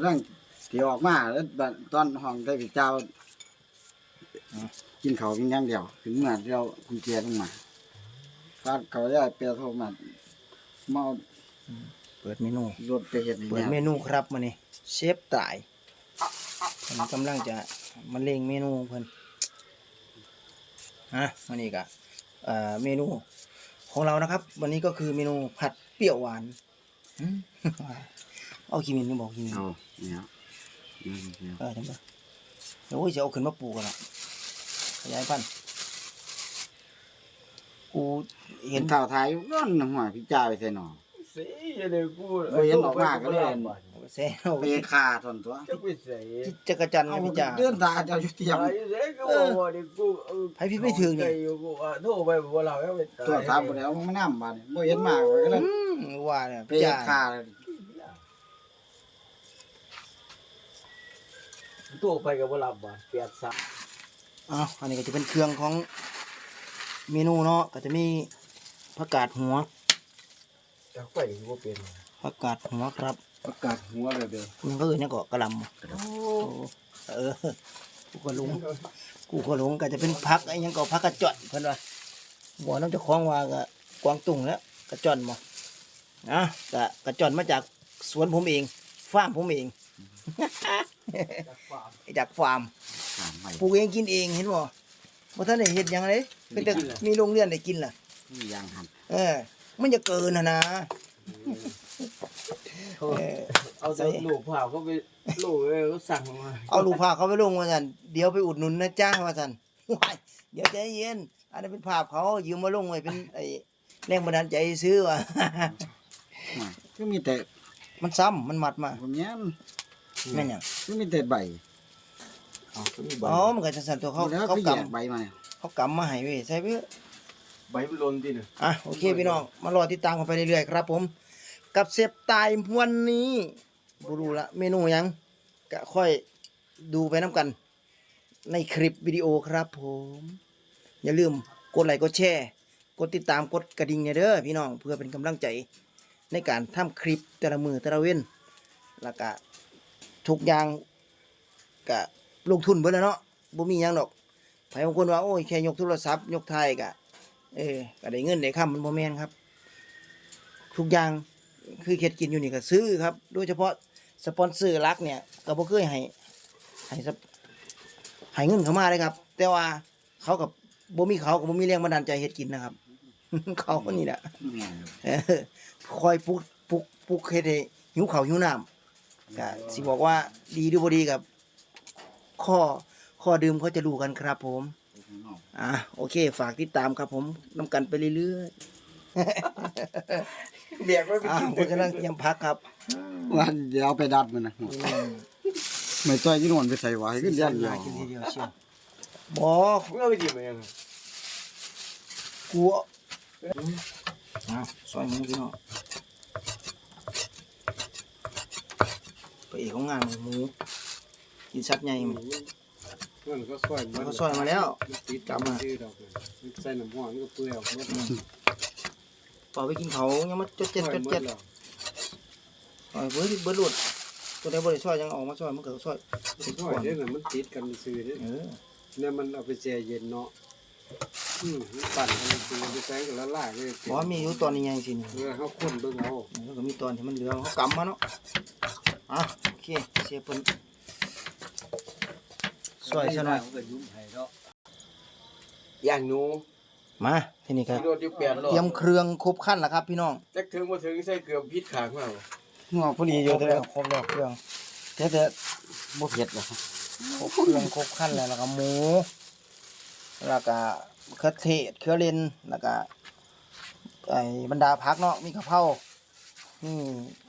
เรื่องที่ออกมาแล้วบัดตอนห้องได้พี่เจ้ากินเขาวกินอย่างเดียว ถึงมาเดียวคุณเจียลงมาฟาดเขาได้เปียโทรมาเมาเปิดเมนู รถไปเห็นเปิดเมนูครับมานี่เชฟตายผมกำลังจะมาเล่งเมนูเพิ่นฮะมานี่กะเอ่อเมนูของเรานะครับ วันนี้ก็คือเมนูผัดเปรี้ยวหวานอืม เอาขี้มินก็บอกขี้มินเอาเนี่ยอืมเนี่ยเออจังปะเดี๋ยวโอ้ยจะเอาขึ้นมาปลูกกันละขยายพันธุ์กูเห็เห็นนข่าวไทยร้อนหัวพี่เจ้าไปใส่หนอสิเดี๋ยวกูเออเห็นออกมาก็เลยแซ่เอาไปคาทนตัวจะไปใส่จักรจันทร์เอานะพี่จ่า เดินตาเจ้าอยู่เตรียมตายเด็กก็บอกว่าเดี๋ยวกูเออให้พี่ไม่ถึงนี่ ใจอยู่กูอะโทรไปบอกว่าเราเอาไปตัวทามบ่ได้เอามานํบาดนี้บ่เห็นมากก็เลยอืมว่าเนี่ยไปพี่จ่าคาเลย โทรไปกับว่าเราบ้านแปดสามอ้าวอันนี้ก็จะเป็นเครื่องของเมนูเนาะก็จะมีผักกาดหัวจะไปกูเป็นผักกาดหัวครับประกาศหัวเลยเด้อมันก็อื่นเนี่ยก็กระหลำโอ้เออกูก็หลงกูก็หลงก็จะเป็นผักไอ้หยังก็ผักกระจอนเพิ่นว่าบ่น้ำจะคล้องว่าก็กวางตุ้งแล้วกระจอนบ่นะก็กระจอนมาจากสวนผมเองฟาร์มผมเอง จากฟาร์มจากฟาร์มถามใหม่ปลูกเองกินเองเห็นบ่บ่ทันได้เฮ็ดหยังเลยเพิ่นจะมีโรงเรือนได้กินล่ะ นี่ยังหันเออ มันจะเกินน่ะนะเออ เอาแต่ลูกผ่าเขาไปลูกเออเขาสั่งมาเอาลูกพาเขาไปลงว่าซั่นเดี๋ยวไปอุดหนุนนะจ้าว่าซั่นว้ายเดี๋ยวใจเย็น อันนั้นเป็นภาพเขายืมมาลงไว้เป็นไอ้แรงบันดาลใจซื้อว่ะก็มีแต่มันซ้ำมันมัดมาผมเนี้ย แม่นหยังก็มีแต่ใบเอาก็มีใบอ๋อมันก็จะสั่นตัวเขาแล้วเขาก็กแยกใบมาเนี่ยำเขากำมาให้เว้ยใส่เว้ยใบมันหล่นดิเนี่ยอะโอเคพี่น้องมารอติดตามกันไปเรื่อยๆครับผม กับเซฟตายวันนี้บ่รู้ละเมนูหยังก็ค่อยดูไปน้ำกัน ในคลิปวิดีโอครับผม อย่าลืมกดไลค์กดแชร์กดติดตามกดกระดิ่งเนี่ยเด้อพี่น้องเพื่อเป็นกำลังใจในการทำคลิปแต่ละมือแต่ละเว้นแล้วก็ ทุกอย่างก็ลงทุนเบิดแล้วเนาะบ่มีหยังดอกไผบางคนว่าโอ้ยแค่ยกโทรศัพท์ยกไทยก็เออก็ได้เงินได้คำมันบ่แม่นครับ ทุกอย่างคือเฮ็ดกินอยู่นี่ก็ซื้อครับ โดยเฉพาะสปอนเซอร์หลักเนี่ยก็บ่เคยให้ให้สปให้เงินเข้ามาเลยครับ แต่ว่าเขากับบ่มีเขาก็บ่มีแรงบันดาลใจเฮ็ดกินนะครับ เขาคนนี้แหละเออคอยปลุกปลุกปลุกเฮ็ดให้หิวข้าวหิวน้ำ ก็สิบอกว่าดีหรือบ่ดีกับ ข้อข้อดื่มเขาจะรู้กันครับผม อะโอเค ฝากติดตามครับผมนำกันไปเรื่อยเบียกไว้ไปๆอะกินผมกำลังเตรียมพักครับวันเดี๋ยวเอาไปดัดมันนะอืมไม่ต้อยยี่นวลไปใส่ไว้ก็เลี้ยนอยู่หลายทีเดียวเชียวบอกมึงเอาไปกินไหมยังกลัวอะซอยหมูพี่น้อง ไปเอกของงานหมูกินชัดใหญ่มั้ยมันก็ซอยมันก็ซอยมาแล้วติดกับมันชื่อดอกเลยมันใส่น้ำหัวมันก็เปื่อยออกหมดปล่อยไปกินเขายังมาจดเจ็ดซอยจดหมเจ็ดดแล้วปล่อยเบิดเบิดหลุดตัวใดบ่ได้ซอยยังออกมาซอยมันก็ซอยติดซก่ออยนเด้อน่ะมันติดกันซื่อเด้อเออเนี่ยมันเอาไปแช่เย็นเนาะอืมมันปั่นมันคือไปแซงกันละลายเลยบ่มีอยู่ตอนนี้ยังสินี่เออเฮาคนเบิ่งเอาแล้วก็มีตอนที่มันเหลือเขากำมาเนาะ อะโอเคเสียเพิ่นซอยซะหน่อยอย่างหนูมาทีนี้ครับรถอยู่แปดรอบเตรียมเครื่องครบขั้นแล้วครับ พี่น้องจักถึงมาถึงใส่เกลือพิษขางเราหัวพอดีคอรยู่บแต่แล้วครบแล้วเครื่องแต่แต่บ่เผ็ดหรอกครบเครื่องครบขั้นแล้วแล้วก็หมู แล้วก็เครือเทศเครือเลนแล้วก็ไอ้บรรดาผักเนาะมีกะเพรานี่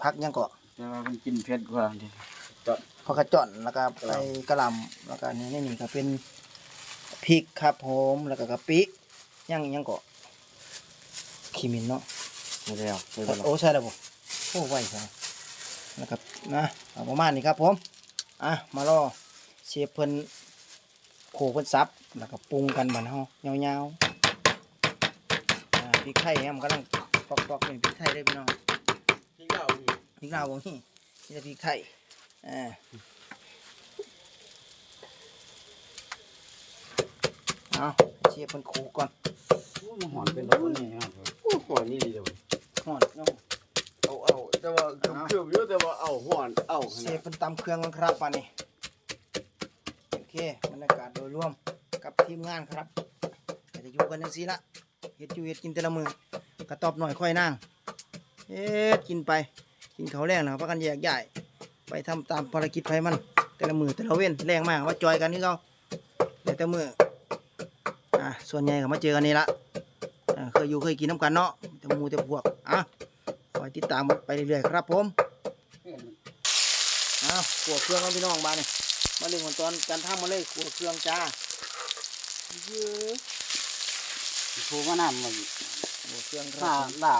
ผักหยังก็ แต่ว่ามันกินเผ็ดกว่าดิผักกระจ่อนแล้วก็ไอ้กระหล่ำแล้วก็นี่นี่นี่ก็เป็นพริกครับผมแล้วก็กะปิหยังหยังก็ขีมินเนาะไม่แล้วใส่บ่ล่ะโอ้ใช่แล้วบ่โอ้ไวใช่นะครับนะเอาประมาณนี้ครับผมอะมารอเชฟเพิ่นโขเพิ่นซับแล้วก็ปรุงกันบัดเฮายาวๆอ่าพริกไทยเนี่ยมันกำลังปอกๆเป็นพริกไทยได้อพี่น้องที่เราอยู่ พริกลาวบ่มีมีแต่พริกไทยอ่าเอาเชียร์เป็นครูก่อนหอนเป็นตัวนี้ครับโอ้หอนนี่ดีเลยห่อนเนาะเอาเอาแต่ว่าเครื่องๆอยู่แต่ว่าเอาหอนเอาขเชนาดฟเป็นตำเครื่องกันครับป่านนี้โอเคบรรยากาศโดยรวมกับทีมงานครับก็จะอยู่กันจังซี่ละเฮ็ดอยู่เฮ็ดกินแต่ละมือกระตอบหน่อยค่อยนั่งเฮ็ดกินไป กินเขาวแรงนะครับพากันแยกย้ายไปทำตามภารกิจไผมัน แต่ละมือแต่ละเว้นแรงมากว่าจอยกันนี่เขาแต่แต่มืออะส่วนใหญ่ก็มาเจอกันนี่ละอ่าเคยอยู่เคยกินน้ำกันเนาะแต่หมูแต่พวกอะคอยติดตามไปเรื่อยๆครับผมอ้าวขัวเครื่องแล้วพี่น้องบ้านนี่มาเรื่องของตอนการทำมาเลยขัวเครื่องจ้าเยอะครูก็นำมันขัวเครื่องคถ้ารับด่า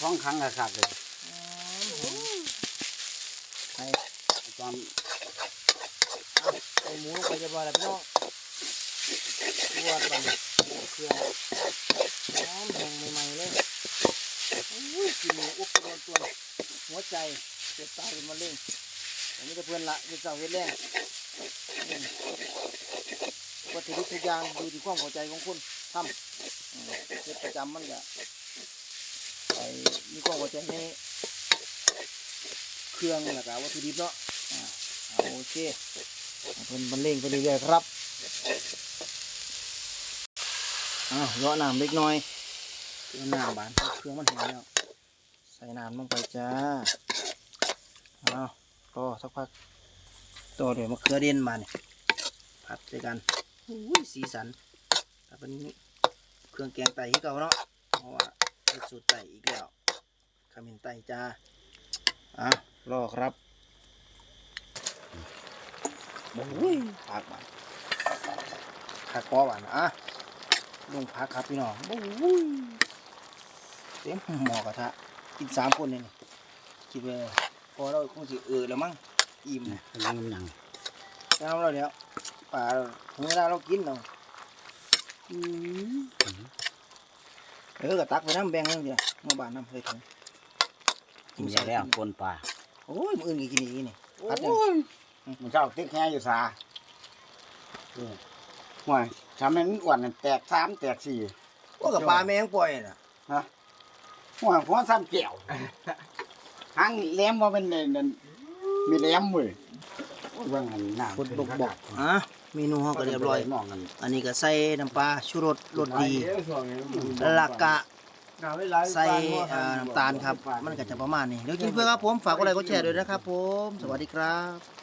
ท้องครั้งกระขาดเลย ไอ้ ตอน ไอ้ หมูลงไปจะบอยแล้วพี่น้องตรวจบันขัวเครื่องหอมแห้งใหม่ๆเลยอุ้ยกินหมูอุบตัวตัวหัวใจเจ็บตายเป็นมะเร็งอันนี้จะเพื่อนละเฮ็ดเจ้าเฮ็ดแรงวัตถุดิบทุกอย่างอยู่ที่ความเข้าใจของคุณทำเฮ็ดประจำมันก็ไปมีความเข้าใจในเครื่องแล้วก็วัตถุดิบเนาะเอาโอเค เอาเพิ่นเลงไปเรื่อยๆครับอ้าวเลาะน้ำเล็กน้อยเครื่อน้ำบานเครื่องมันแห้งแล้วใส่น้ำลงไปจ้าอ้าวรอสักพักต่อด้วยวมะเขือเด่นมาเนี่ยผัดด้วยกันอุ้ยสีสันถ้าเป็นเครื่องแกงไตที่เก่าเนาะเพราะว่าเป็นสูตรไตอีกแล้วขมิ้นไตจ้าอะรอครับ อ้ยผักมาผักกอหวานอะลงผักครับพี่น้องโอ้ยเต็มหม้อกระทะกินสามคนเนี่ยนี่คิดว่าพอเราคงสิเออแล้วมั้งอิ่มเป็นยังยังแล้วเราเดี๋ยวป่าถึงเวลาเรากินเราอืมเออก็ตักไปน้ำแบ่งนั่นเดียวมาบานน้ำเลยถึงกินแล้วคนป่าโอ้ยมืออื่นก็กินอีกนี่โอ้พัดเนี่ยย มันเจ้าติ๊กแค่อยู่ซาห่วยทำให้มันอ้วนนั่นแตกสามแตกสี่โอ้กับปลาแมงปล่อยน่ะห่วยหัวซ้ำแก้วหางแหลมว่าเป็นนั่นมีแหลมมือว่างันหน้าคนบกบกอะเมนูเขาก็เรียบร้อย มองกันอันนี้ก็ใส่น้ำปลาชูรสรสดีเอ้ยช่วงนี้แล้วกะน้ำไม่ไหลใส่เอ่อน้ำตาลครับ มันก็จะประมาณนี้ เดี๋ยวกินเพื่อครับผม ฝากกดไลค์กดแชร์ด้วยนะครับผม สวัสดีครับ